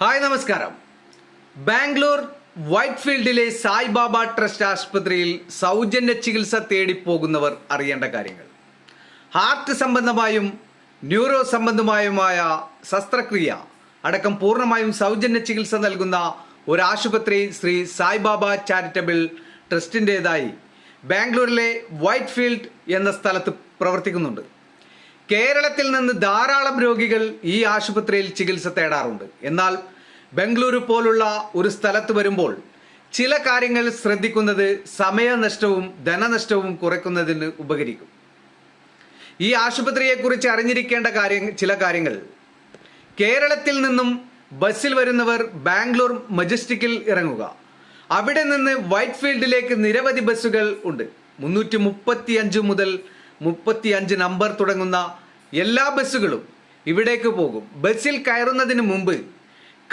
Hi നമസ്കാരം. Bangalore white ഫീൽഡിലെ Sai Baba trust ആശുപത്രിയിൽ സൗജന്യ ചികിത്സ തേടിപ്പോകുന്നവർ അറിയേണ്ട കാര്യങ്ങൾ. ഹാർട്ട് സംബന്ധമായും ന്യൂറോ സംബന്ധമായുമായ ശസ്ത്രക്രിയ അടക്കം പൂർണമായും സൗജന്യ ചികിത്സ നൽകുന്ന ഒരു ആശുപത്രി ശ്രീ സായിബാബ ചാരിറ്റബിൾ ട്രസ്റ്റിന്റെതായി ബാംഗ്ലൂരിലെ വൈറ്റ് ഫീൽഡ് എന്ന സ്ഥലത്ത് പ്രവർത്തിക്കുന്നുണ്ട്. കേരളത്തിൽ നിന്ന് ധാരാളം രോഗികൾ ഈ ആശുപത്രിയിൽ ചികിത്സ തേടാറുണ്ട്. എന്നാൽ ബംഗളൂരു പോലുള്ള ഒരു സ്ഥലത്ത് വരുമ്പോൾ ചില കാര്യങ്ങൾ ശ്രദ്ധിക്കുന്നത് സമയനഷ്ടവും ധനനഷ്ടവും കുറയ്ക്കുന്നതിന് ഉപകരിക്കും. ഈ ആശുപത്രിയെക്കുറിച്ച് അറിഞ്ഞിരിക്കേണ്ട കാര്യം ചില കാര്യങ്ങൾ. കേരളത്തിൽ നിന്നും ബസ്സിൽ വരുന്നവർ ബാംഗ്ലൂർ മജസ്റ്റിക്കിൽ ഇറങ്ങുക. അവിടെ നിന്ന് വൈറ്റ് ഫീൽഡിലേക്ക് നിരവധി ബസ്സുകൾ ഉണ്ട്. മുന്നൂറ്റി മുപ്പത്തി അഞ്ച് മുതൽ മുപ്പത്തി അഞ്ച് നമ്പർ തുടങ്ങുന്ന എല്ലാ ബസ്സുകളും ഇവിടേക്ക് പോകും. ബസ്സിൽ കയറുന്നതിന് മുമ്പ്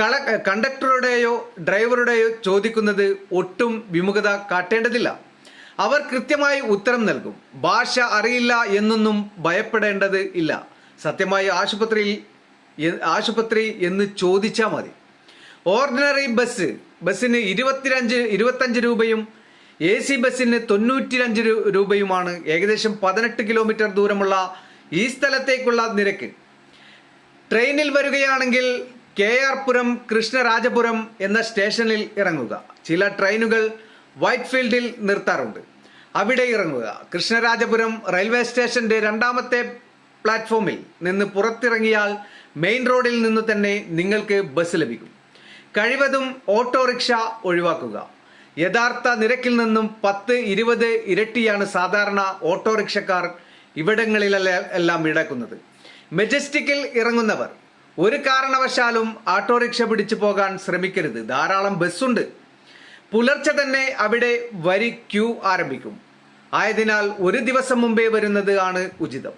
കള കണ്ടക്ടറുടെയോ ഡ്രൈവറുടെയോ ചോദിക്കുന്നത് ഒട്ടും വിമുഖത കാട്ടേണ്ടതില്ല. അവർ കൃത്യമായി ഉത്തരം നൽകും. ഭാഷ അറിയില്ല എന്നൊന്നും ഭയപ്പെടേണ്ടത് ഇല്ല. സത്യമായി ആശുപത്രിയിൽ ആശുപത്രി എന്ന് ചോദിച്ചാൽ മതി. ഓർഡിനറി ബസ് ബസ്സിന് ഇരുപത്തിരഞ്ച് ഇരുപത്തഞ്ച് രൂപയും എ സി ബസ്സിന് തൊണ്ണൂറ്റിരഞ്ച് രൂപയുമാണ് ഏകദേശം പതിനെട്ട് കിലോമീറ്റർ ദൂരമുള്ള ഈ സ്ഥലത്തേക്കുള്ള നിരക്ക്. ട്രെയിനിൽ വരികയാണെങ്കിൽ കെ ആർ പുരം കൃഷ്ണരാജപുരം എന്ന സ്റ്റേഷനിൽ ഇറങ്ങുക. ചില ട്രെയിനുകൾ വൈറ്റ് ഫീൽഡിൽ നിർത്താറുണ്ട്. അവിടെ ഇറങ്ങുക. കൃഷ്ണരാജപുരം റെയിൽവേ സ്റ്റേഷന്റെ രണ്ടാമത്തെ പ്ലാറ്റ്ഫോമിൽ നിന്ന് പുറത്തിറങ്ങിയാൽ മെയിൻ റോഡിൽ നിന്ന് തന്നെ നിങ്ങൾക്ക് ബസ് ലഭിക്കും. കഴിവതും ഓട്ടോറിക്ഷ ഒഴിവാക്കുക. യഥാർത്ഥ നിരക്കിൽ നിന്നും പത്ത് ഇരുപത് ഇരട്ടിയാണ് സാധാരണ ഓട്ടോറിക്ഷക്കാർ ഇവിടങ്ങളിലല്ല എല്ലാം ഈടാക്കുന്നത്. മെജസ്റ്റിക്കിൽ ഇറങ്ങുന്നവർ ഒരു കാരണവശാലും ഓട്ടോറിക്ഷ പിടിച്ചു പോകാൻ ശ്രമിക്കരുത്. ധാരാളം ബസ്സുണ്ട്. പുലർച്ചെ തന്നെ അവിടെ വരി ക്യൂ ആരംഭിക്കും. ആയതിനാൽ ഒരു ദിവസം മുമ്പേ വരുന്നത് ആണ് ഉചിതം.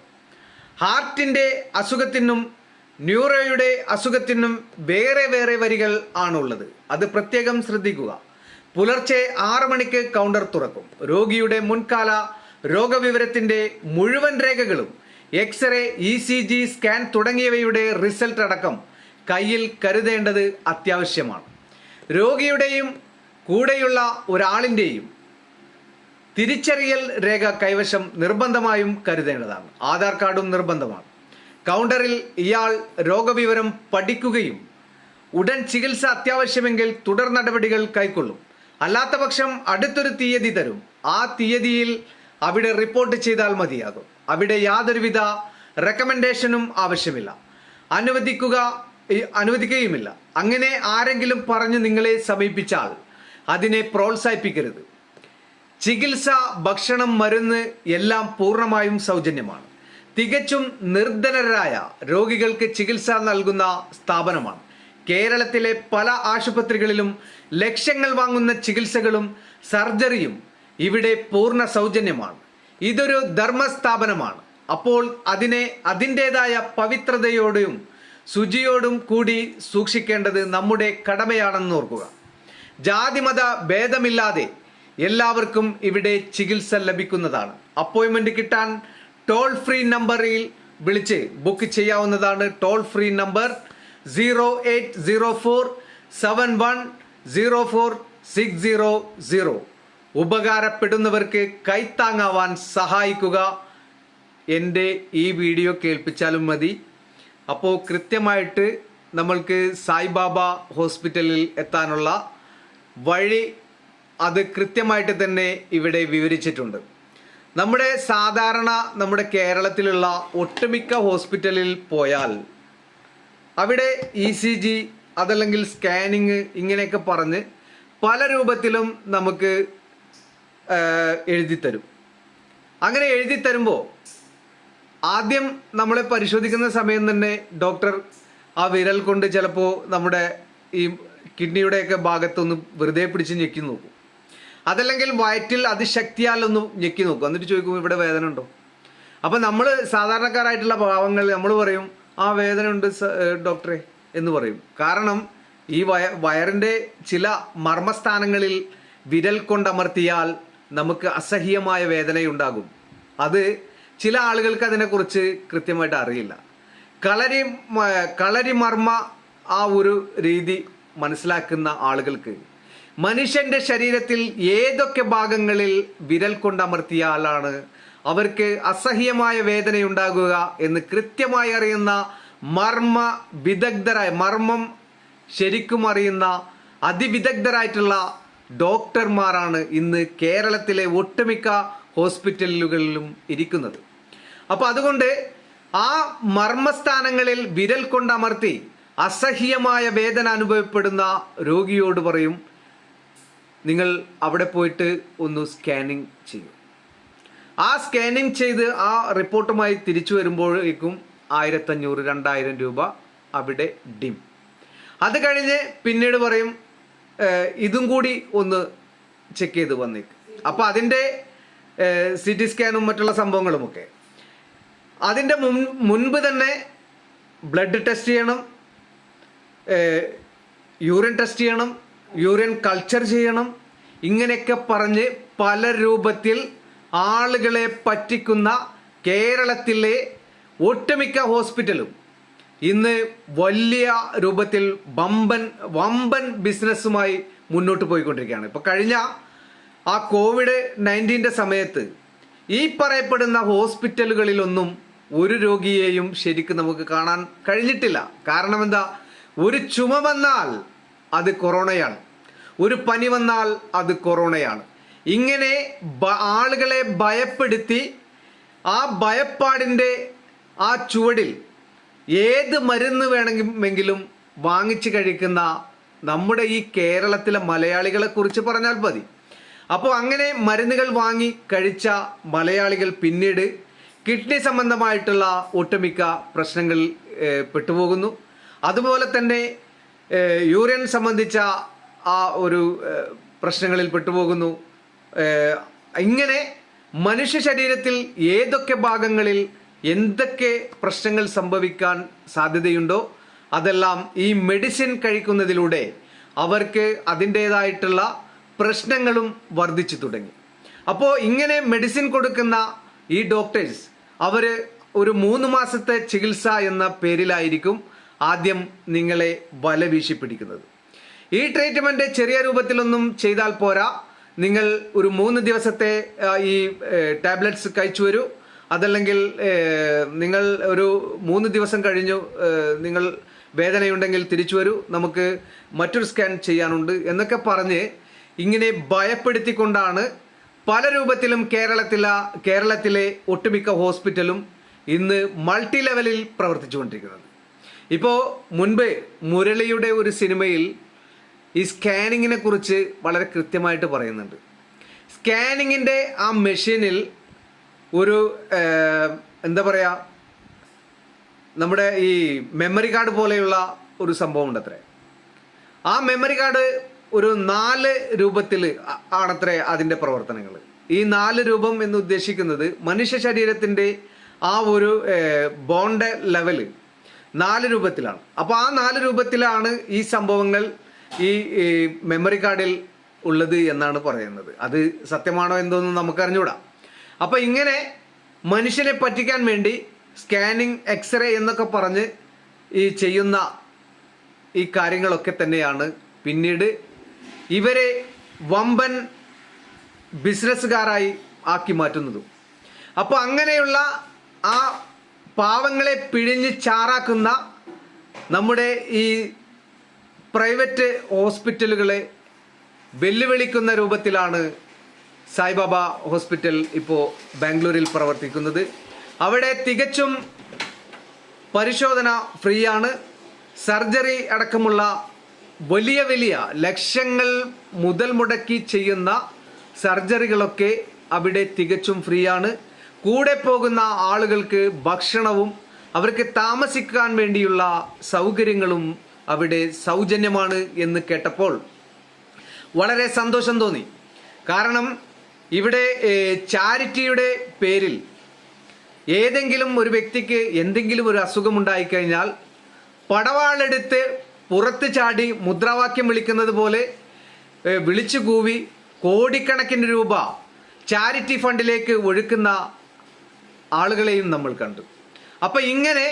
ഹാർട്ടിന്റെ അസുഖത്തിനും ന്യൂറോയുടെ അസുഖത്തിനും വേറെ വേറെ വരികൾ ആണുള്ളത്. അത് പ്രത്യേകം ശ്രദ്ധിക്കുക. പുലർച്ചെ ആറ് മണിക്ക് കൗണ്ടർ തുറക്കും. രോഗിയുടെ മുൻകാല രോഗവിവരത്തിന്റെ മുഴുവൻ രേഖകളും x ray E C G scan തുടങ്ങിയവയുടെ റിസൾട്ട് അടക്കം കയ്യിൽ കരുതേണ്ടത് അത്യാവശ്യമാണ്. രോഗിയുടെയും കൂടെയുള്ള ഒരാളിന്റെയും തിരിച്ചറിയൽ രേഖ കൈവശം നിർബന്ധമായും കരുതേണ്ടതാണ്. ആധാർ കാർഡും നിർബന്ധമാണ്. കൗണ്ടറിൽ ഇയാൾ രോഗവിവരം പഠിക്കുകയും ഉടൻ ചികിത്സ അത്യാവശ്യമെങ്കിൽ തുടർ നടപടികൾ കൈക്കൊള്ളും. അല്ലാത്ത പക്ഷം അടുത്തൊരു തീയതി തരും. ആ തീയതിയിൽ അവിടെ റിപ്പോർട്ട് ചെയ്താൽ മതിയാകും. അവിടെ യാതൊരുവിധ റെക്കമെൻഡേഷനും ആവശ്യമില്ല. അനുവദിക്കുക അനുവദിക്കുകയുമില്ല. അങ്ങനെ ആരെങ്കിലും പറഞ്ഞു നിങ്ങളെ സമീപിച്ചാൽ അതിനെ പ്രോത്സാഹിപ്പിക്കരുത്. ചികിത്സ ഭക്ഷണം മരുന്ന് എല്ലാം പൂർണമായും സൗജന്യമാണ്. തികച്ചും നിർധനരായ രോഗികൾക്ക് ചികിത്സ നൽകുന്ന സ്ഥാപനമാണ്. കേരളത്തിലെ പല ആശുപത്രികളിലും ലക്ഷങ്ങൾ വാങ്ങുന്ന ചികിത്സകളും സർജറിയും ഇവിടെ പൂർണ സൗജന്യമാണ്. ഇതൊരു ധർമ്മസ്ഥാപനമാണ്. അപ്പോൾ അതിനെ അതിന്റെതായ പവിത്രതയോടും ശുചിയോടും കൂടി സൂക്ഷിക്കേണ്ടത് നമ്മുടെ കടമയാണെന്ന് ഓർക്കുക. ജാതിമത ഭേദമില്ലാതെ എല്ലാവർക്കും ഇവിടെ ചികിത്സ ലഭിക്കുന്നതാണ്. അപ്പോയിന്റ്മെന്റ് കിട്ടാൻ ടോൾ ഫ്രീ നമ്പറിൽ വിളിച്ച് ബുക്ക് ചെയ്യാവുന്നതാണ്. Toll free number zero eight zero four seven one zero four six zero zero. ഉപകാരപ്പെടുന്നവർക്ക് കൈത്താങ്ങാവാൻ സഹായിക്കുക. എന്റെ ഈ വീഡിയോ കേൾപ്പിച്ചാലും മതി. അപ്പോൾ കൃത്യമായിട്ട് നമ്മൾക്ക് സായിബാബ ഹോസ്പിറ്റലിൽ എത്താനുള്ള വഴി അത് കൃത്യമായിട്ട് തന്നെ ഇവിടെ വിവരിച്ചിട്ടുണ്ട്. നമ്മുടെ സാധാരണ നമ്മുടെ കേരളത്തിലുള്ള ഒട്ടുമിക്ക ഹോസ്പിറ്റലിൽ പോയാൽ അവിടെ ഇ സി ജി അതല്ലെങ്കിൽ സ്കാനിങ് ഇങ്ങനെയൊക്കെ പറഞ്ഞ് പല രൂപത്തിലും നമുക്ക് എഴുതി തരും അങ്ങനെ എഴുതി തരുമ്പോൾ ആദ്യം നമ്മളെ പരിശോധിക്കുന്ന സമയം തന്നെ ഡോക്ടർ ആ വിരൽ കൊണ്ട് ചിലപ്പോൾ നമ്മുടെ ഈ കിഡ്നിയുടെയൊക്കെ ഭാഗത്തൊന്ന് വെറുതെ പിടിച്ച് ഞെക്കി നോക്കും. അതല്ലെങ്കിൽ വയറ്റിൽ അതിശക്തിയാൽ ഒന്ന് ഞെക്കി നോക്കും. എന്നിട്ട് ചോദിക്കും ഇവിടെ വേദന ഉണ്ടോ? അപ്പം നമ്മൾ സാധാരണക്കാരായിട്ടുള്ള ഭാവങ്ങൾ നമ്മൾ പറയും ആ വേദന ഉണ്ട് ഡോക്ടറെ എന്ന് പറയും. കാരണം ഈ വയ വയറിന്റെ ചില മർമ്മസ്ഥാനങ്ങളിൽ വിരൽ കൊണ്ടമർത്തിയാൽ നമുക്ക് അസഹ്യമായ വേദനയുണ്ടാകും. അത് ചില ആളുകൾക്ക് അതിനെക്കുറിച്ച് കൃത്യമായിട്ട് അറിയില്ല. കളരി കളരിമർമ്മ കളരി മർമ്മ ആ ഒരു രീതി മനസ്സിലാക്കുന്ന ആളുകൾക്ക് മനുഷ്യന്റെ ശരീരത്തിൽ ഏതൊക്കെ ഭാഗങ്ങളിൽ വിരൽ കൊണ്ടമർത്തിയാലാണ് അവർക്ക് അസഹ്യമായ വേദനയുണ്ടാകുക എന്ന് കൃത്യമായി അറിയുന്ന മർമ്മ വിദഗ്ധരായ മർമ്മം ശരിക്കും അറിയുന്ന അതിവിദഗ്ധരായിട്ടുള്ള ഡോക്ടർമാരാണ് ഇന്ന് കേരളത്തിലെ ഒട്ടുമിക്ക ഹോസ്പിറ്റലുകളിലും ഇരിക്കുന്നത്. അപ്പോൾ അതുകൊണ്ട് ആ മർമ്മസ്ഥാനങ്ങളിൽ വിരൽ കൊണ്ടമർത്തി അസഹ്യമായ വേദന അനുഭവപ്പെടുന്ന രോഗിയോട് പറയും നിങ്ങൾ അവിടെ പോയിട്ട് ഒന്ന് സ്കാനിങ് ചെയ്യും. ആ സ്കാനിങ് ചെയ്ത് ആ റിപ്പോർട്ടുമായി തിരിച്ചു വരുമ്പോഴേക്കും ആയിരത്തഞ്ഞൂറ് രണ്ടായിരം രൂപ അവിടെ ഡിം അത് കഴിഞ്ഞ് പിന്നീട് പറയും ഇതും കൂടി ഒന്ന് ചെക്ക് ചെയ്ത് വന്നേക്ക്. അപ്പോൾ അതിന്റെ സി ടി സ്കാനും മറ്റുള്ള സംഭവങ്ങളുമൊക്കെ അതിന്റെ മുൻ മുൻപ് തന്നെ ബ്ലഡ് ടെസ്റ്റ് ചെയ്യണം യൂറിൻ ടെസ്റ്റ് ചെയ്യണം യൂറിൻ കൾച്ചർ ചെയ്യണം ഇങ്ങനെയൊക്കെ പറഞ്ഞ് പല രൂപത്തിൽ ആളുകളെ പറ്റിക്കുന്ന കേരളത്തിലെ ഒട്ടുമിക്ക ഹോസ്പിറ്റലും ഇന്ന് വലിയ രൂപത്തിൽ വമ്പൻ വമ്പൻ ബിസിനസ്സുമായി മുന്നോട്ട് പോയിക്കൊണ്ടിരിക്കുകയാണ്. ഇപ്പൊ കഴിഞ്ഞ ആ കോവിഡ് നയന്റീന്റെ സമയത്ത് ഈ പറയപ്പെടുന്ന ഹോസ്പിറ്റലുകളിലൊന്നും ഒരു രോഗിയെയും ശരിക്കും നമുക്ക് കാണാൻ കഴിഞ്ഞിട്ടില്ല. കാരണം എന്താ? ഒരു ചുമ വന്നാൽ അത് കൊറോണയാണ്. ഒരു പനി വന്നാൽ അത് കൊറോണയാണ്. ഇങ്ങനെ ആളുകളെ ഭയപ്പെടുത്തി ആ ഭയപ്പാടിന്റെ ആ ചുവടിൽ ഏത് മരുന്ന് വേണമെങ്കിലും വാങ്ങിച്ചു കഴിക്കുന്ന നമ്മുടെ ഈ കേരളത്തിലെ മലയാളികളെ കുറിച്ച് പറഞ്ഞാൽ മതി. അപ്പോൾ അങ്ങനെ മരുന്നുകൾ വാങ്ങി കഴിച്ച മലയാളികൾ പിന്നീട് കിഡ്നി സംബന്ധമായിട്ടുള്ള ഒട്ടുമിക്ക പ്രശ്നങ്ങളിൽ പെട്ടുപോകുന്നു. അതുപോലെ തന്നെ യൂറിയൻ സംബന്ധിച്ച ആ ഒരു പ്രശ്നങ്ങളിൽ പെട്ടുപോകുന്നു. ഇങ്ങനെ മനുഷ്യ ശരീരത്തിൽ ഏതൊക്കെ ഭാഗങ്ങളിൽ എന്തൊക്കെ പ്രശ്നങ്ങൾ സംഭവിക്കാൻ സാധ്യതയുണ്ടോ അതെല്ലാം ഈ മെഡിസിൻ കഴിക്കുന്നതിലൂടെ അവർക്ക് അതിന്റേതായിട്ടുള്ള പ്രശ്നങ്ങളും വർദ്ധിച്ചു തുടങ്ങി. അപ്പോൾ ഇങ്ങനെ മെഡിസിൻ കൊടുക്കുന്ന ഈ ഡോക്ടേഴ്സ് അവർ ഒരു മൂന്ന് മാസത്തെ ചികിത്സ എന്ന പേരിലായിരിക്കും ആദ്യം നിങ്ങളെ വല വീശിപ്പിടിക്കുന്നത് ഈ ട്രീറ്റ്മെന്റ് ചെറിയ രൂപത്തിലൊന്നും ചെയ്താൽ പോരാ. നിങ്ങൾ ഒരു മൂന്ന് ദിവസത്തെ ഈ ടാബ്ലറ്റ്സ് കഴിച്ചു വരൂ. അതല്ലെങ്കിൽ നിങ്ങൾ ഒരു മൂന്ന് ദിവസം കഴിഞ്ഞു നിങ്ങൾ വേദനയുണ്ടെങ്കിൽ തിരിച്ചു വരൂ. നമുക്ക് മറ്റൊരു സ്കാൻ ചെയ്യാനുണ്ട് എന്നൊക്കെ പറഞ്ഞ് ഇങ്ങനെ ഭയപ്പെടുത്തിക്കൊണ്ടാണ് പല രൂപത്തിലും കേരളത്തില കേരളത്തിലെ ഒട്ടുമിക്ക ഹോസ്പിറ്റലും ഇന്ന് മൾട്ടി ലെവലിൽ പ്രവർത്തിച്ചുകൊണ്ടിരിക്കുന്നത്. ഇപ്പോൾ മുൻപ് മുരളിയുടെ ഒരു സിനിമയിൽ ഈ സ്കാനിങ്ങിനെ കുറിച്ച് വളരെ കൃത്യമായിട്ട് പറയുന്നുണ്ട്. സ്കാനിങ്ങിന്റെ ആ മെഷീനിൽ ഒരു എന്താ പറയുക നമ്മുടെ ഈ മെമ്മറി കാർഡ് പോലെയുള്ള ഒരു സംഭവം ഉണ്ട് അത്രേ ആ മെമ്മറി കാർഡ് ഒരു നാല് രൂപത്തിൽ ആണത്രേ അതിന്റെ പ്രവർത്തനങ്ങൾ ഈ നാല് രൂപം എന്ന് ഉദ്ദേശിക്കുന്നത് മനുഷ്യ ശരീരത്തിന്റെ ആ ഒരു ബോണ്ട് ലെവൽ നാല് രൂപത്തിലാണ്. അപ്പോൾ ആ നാല് രൂപത്തിലാണ് ഈ സംഭവങ്ങൾ ഈ മെമ്മറി കാർഡിൽ ഉള്ളത് എന്നാണ് പറയുന്നത്. അത് സത്യമാണോ എന്തോന്നും നമുക്കറിഞ്ഞൂടാ. അപ്പോൾ ഇങ്ങനെ മനുഷ്യനെ പറ്റിക്കാൻ വേണ്ടി സ്കാനിങ് എക്സ്റേ എന്നൊക്കെ പറഞ്ഞ് ഈ ചെയ്യുന്ന ഈ കാര്യങ്ങളൊക്കെ തന്നെയാണ്. പിന്നീട് ഇവരെ വമ്പൻ ബിസിനസ്സുകാരായി ആക്കി മാറ്റുന്നതും. അപ്പോൾ അങ്ങനെയുള്ള ആ പാവങ്ങളെ പിഴിഞ്ഞ് ചാറാക്കുന്ന നമ്മുടെ ഈ പ്രൈവറ്റ് ഹോസ്പിറ്റലുകളെ വെല്ലുവിളിക്കുന്ന രൂപത്തിലാണ് സായിബാബ ഹോസ്പിറ്റൽ ഇപ്പോൾ ബാംഗ്ലൂരിൽ പ്രവർത്തിക്കുന്നത്. അവിടെ തികച്ചും പരിശോധന ഫ്രീ ആണ് സർജറി അടക്കമുള്ള വലിയ വലിയ ലക്ഷങ്ങൾ മുതൽ മുടക്കി ചെയ്യുന്ന സർജറികളൊക്കെ അവിടെ തികച്ചും ഫ്രീ ആണ് കൂടെ പോകുന്ന ആളുകൾക്ക് ഭക്ഷണവും അവർക്ക് താമസിക്കാൻ വേണ്ടിയുള്ള സൗകര്യങ്ങളും അവിടെ സൗജന്യമാണ് എന്ന് കേട്ടപ്പോൾ വളരെ സന്തോഷം തോന്നി. കാരണം ഇവിടെ ചാരിറ്റിയുടെ പേരിൽ ഏതെങ്കിലും ഒരു വ്യക്തിക്ക് എന്തെങ്കിലും ഒരു അസുഖമുണ്ടായിക്കഴിഞ്ഞാൽ പടവാളെടുത്ത് പുറത്ത് ചാടി മുദ്രാവാക്യം വിളിക്കുന്നത് പോലെ വിളിച്ചു കൂവി കോടിക്കണക്കിന് രൂപ ചാരിറ്റി ഫണ്ടിലേക്ക് ഒഴുക്കുന്ന ആളുകളെയും നമ്മൾ കണ്ടു. അപ്പൊ ഇങ്ങനെ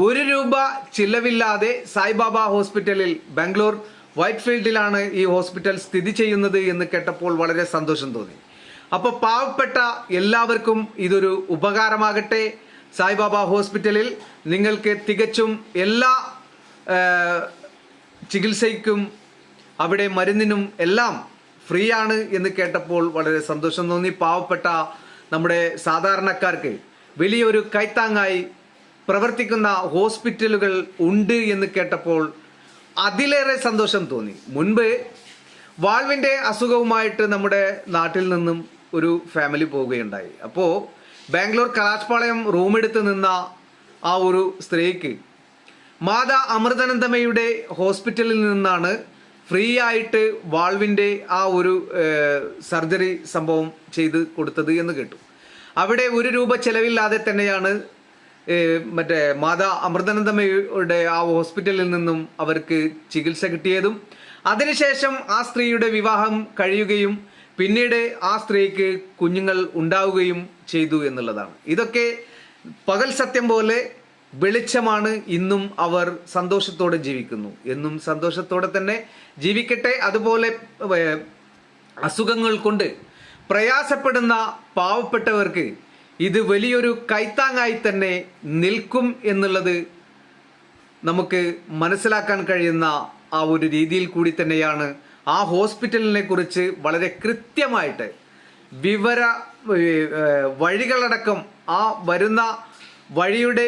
ഒരു രൂപ ചിലവില്ലാതെ സായിബാബ ഹോസ്പിറ്റലിൽ ബാംഗ്ലൂർ വൈറ്റ് ഫീൽഡിലാണ് ഈ ഹോസ്പിറ്റൽ സ്ഥിതി ചെയ്യുന്നത് എന്ന് കേട്ടപ്പോൾ വളരെ സന്തോഷം തോന്നി. അപ്പോൾ പാവപ്പെട്ട എല്ലാവർക്കും ഇതൊരു ഉപകാരമാകട്ടെ. സായിബാബ ഹോസ്പിറ്റലിൽ നിങ്ങൾക്ക് തികച്ചും എല്ലാ ചികിത്സയ്ക്കും അവിടെ മരുന്നിനും എല്ലാം ഫ്രീ ആണ് എന്ന് കേട്ടപ്പോൾ വളരെ സന്തോഷം തോന്നി. പാവപ്പെട്ട നമ്മുടെ സാധാരണക്കാർക്ക് വലിയൊരു കൈത്താങ്ങായി പ്രവർത്തിക്കുന്ന ഹോസ്പിറ്റലുകൾ ഉണ്ട് എന്ന് കേട്ടപ്പോൾ അതിലേറെ സന്തോഷം തോന്നി. മുൻപ് വാൾവിന്റെ അസുഖവുമായിട്ട് നമ്മുടെ നാട്ടിൽ നിന്നും ഒരു ഫാമിലി പോവുകയുണ്ടായി. അപ്പോൾ ബാംഗ്ലൂർ കലാഷ്പാളയം റൂമെടുത്ത് നിന്ന ആ ഒരു സ്ത്രീക്ക് മാതാ അമൃതാനന്ദമയുടെ ഹോസ്പിറ്റലിൽ നിന്നാണ് ഫ്രീ ആയിട്ട് വാൾവിന്റെ ആ ഒരു സർജറി സംഭവം ചെയ്ത് കൊടുത്തത് എന്ന് കേട്ടു. അവിടെ ഒരു രൂപ ചെലവില്ലാതെ തന്നെയാണ് മറ്റേ മാതാ അമൃതാനന്ദമ്മയുടെ ആ ഹോസ്പിറ്റലിൽ നിന്നും അവർക്ക് ചികിത്സ കിട്ടിയതും അതിനുശേഷം ആ സ്ത്രീയുടെ വിവാഹം കഴിയുകയും പിന്നീട് ആ സ്ത്രീക്ക് കുഞ്ഞുങ്ങൾ ഉണ്ടാവുകയും ചെയ്തു എന്നുള്ളതാണ്. ഇതൊക്കെ പകൽ സത്യം പോലെ വെളിച്ചമാണ് ഇന്നും അവർ സന്തോഷത്തോടെ ജീവിക്കുന്നു. എന്നും സന്തോഷത്തോടെ തന്നെ ജീവിക്കട്ടെ. അതുപോലെ അസുഖങ്ങൾ കൊണ്ട് പ്രയാസപ്പെടുന്ന പാവപ്പെട്ടവർക്ക് ഇത് വലിയൊരു കൈത്താങ്ങായി തന്നെ നിൽക്കും എന്നുള്ളത് നമുക്ക് മനസ്സിലാക്കാൻ കഴിയുന്ന ആ ഒരു രീതിയിൽ കൂടി തന്നെയാണ് ആ ഹോസ്പിറ്റലിനെ കുറിച്ച് വളരെ കൃത്യമായിട്ട് വിവര വഴികളടക്കം ആ വരുന്ന വഴിയുടെ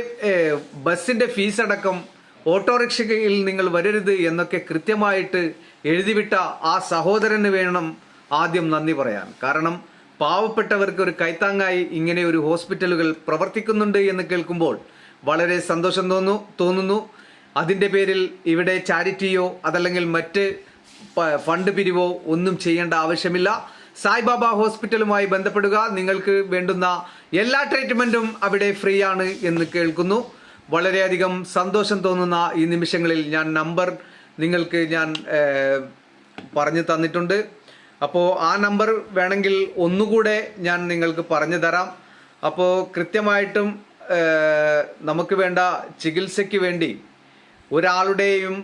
ബസ്സിന്റെ ഫീസ് അടക്കം ഓട്ടോറിക്ഷയിൽ നിങ്ങൾ വരരുത് എന്നൊക്കെ കൃത്യമായിട്ട് എഴുതിവിട്ട ആ സഹോദരന് വേണം ആദ്യം നന്ദി പറയാൻ. കാരണം പാവപ്പെട്ടവർക്ക് ഒരു കൈത്താങ്ങായി ഇങ്ങനെ ഒരു ഹോസ്പിറ്റലുകൾ പ്രവർത്തിക്കുന്നുണ്ട് എന്ന് കേൾക്കുമ്പോൾ വളരെ സന്തോഷം തോന്നുന്നു തോന്നുന്നു. അതിന്റെ പേരിൽ ഇവിടെ ചാരിറ്റിയോ അതല്ലെങ്കിൽ മറ്റ് ഫണ്ട് പിരിവോ ഒന്നും ചെയ്യേണ്ട ആവശ്യമില്ല. സായിബാബ ഹോസ്പിറ്റലുമായി ബന്ധപ്പെടുക. നിങ്ങൾക്ക് വേണ്ടുന്ന എല്ലാ ട്രീറ്റ്മെന്റും അവിടെ ഫ്രീ ആണ് എന്ന് കേൾക്കുന്നു. വളരെയധികം സന്തോഷം തോന്നുന്ന ഈ നിമിഷങ്ങളിൽ ഞാൻ നമ്പർ നിങ്ങൾക്ക് ഞാൻ പറഞ്ഞു തന്നിട്ടുണ്ട്. അപ്പോൾ ആ നമ്പർ വേണമെങ്കിൽ ഒന്നുകൂടെ ഞാൻ നിങ്ങൾക്ക് പറഞ്ഞു തരാം. അപ്പോൾ കൃത്യമായിട്ടും നമുക്ക് വേണ്ട ചികിത്സയ്ക്ക് വേണ്ടി ഒരാളുടെയും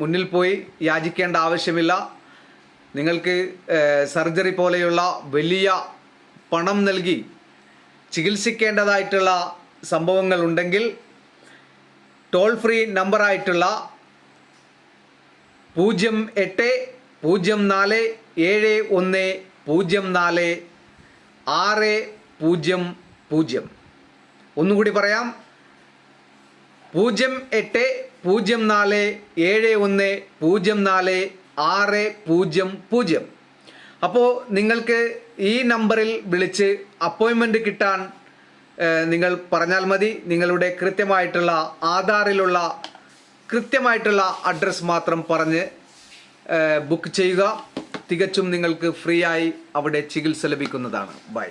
മുന്നിൽ പോയി യാചിക്കേണ്ട ആവശ്യമില്ല. നിങ്ങൾക്ക് സർജറി പോലെയുള്ള വലിയ പണം നൽകി ചികിത്സിക്കേണ്ടതായിട്ടുള്ള സംഭവങ്ങൾ ഉണ്ടെങ്കിൽ ടോൾ ഫ്രീ നമ്പറായിട്ടുള്ള പൂജ്യം എട്ട് പൂജ്യം നാല് ഏഴ് ഒന്ന് പൂജ്യം നാല് ആറ് പൂജ്യം പൂജ്യം. ഒന്നുകൂടി പറയാം. പൂജ്യം എട്ട് പൂജ്യം നാല് ഏഴ് ഒന്ന് പൂജ്യം നാല് ആറ് പൂജ്യം പൂജ്യം. അപ്പോൾ നിങ്ങൾക്ക് ഈ നമ്പറിൽ വിളിച്ച് അപ്പോയിൻമെന്റ് കിട്ടാൻ നിങ്ങൾ പറഞ്ഞാൽ മതി. നിങ്ങളുടെ കൃത്യമായിട്ടുള്ള ആധാറിലുള്ള കൃത്യമായിട്ടുള്ള അഡ്രസ്സ് മാത്രം പറഞ്ഞ് ബുക്ക് ചെയ്യുക. തികച്ചും നിങ്ങൾക്ക് ഫ്രീ ആയി അവിടെ ചികിത്സ ലഭിക്കുന്നതാണ്. ബൈ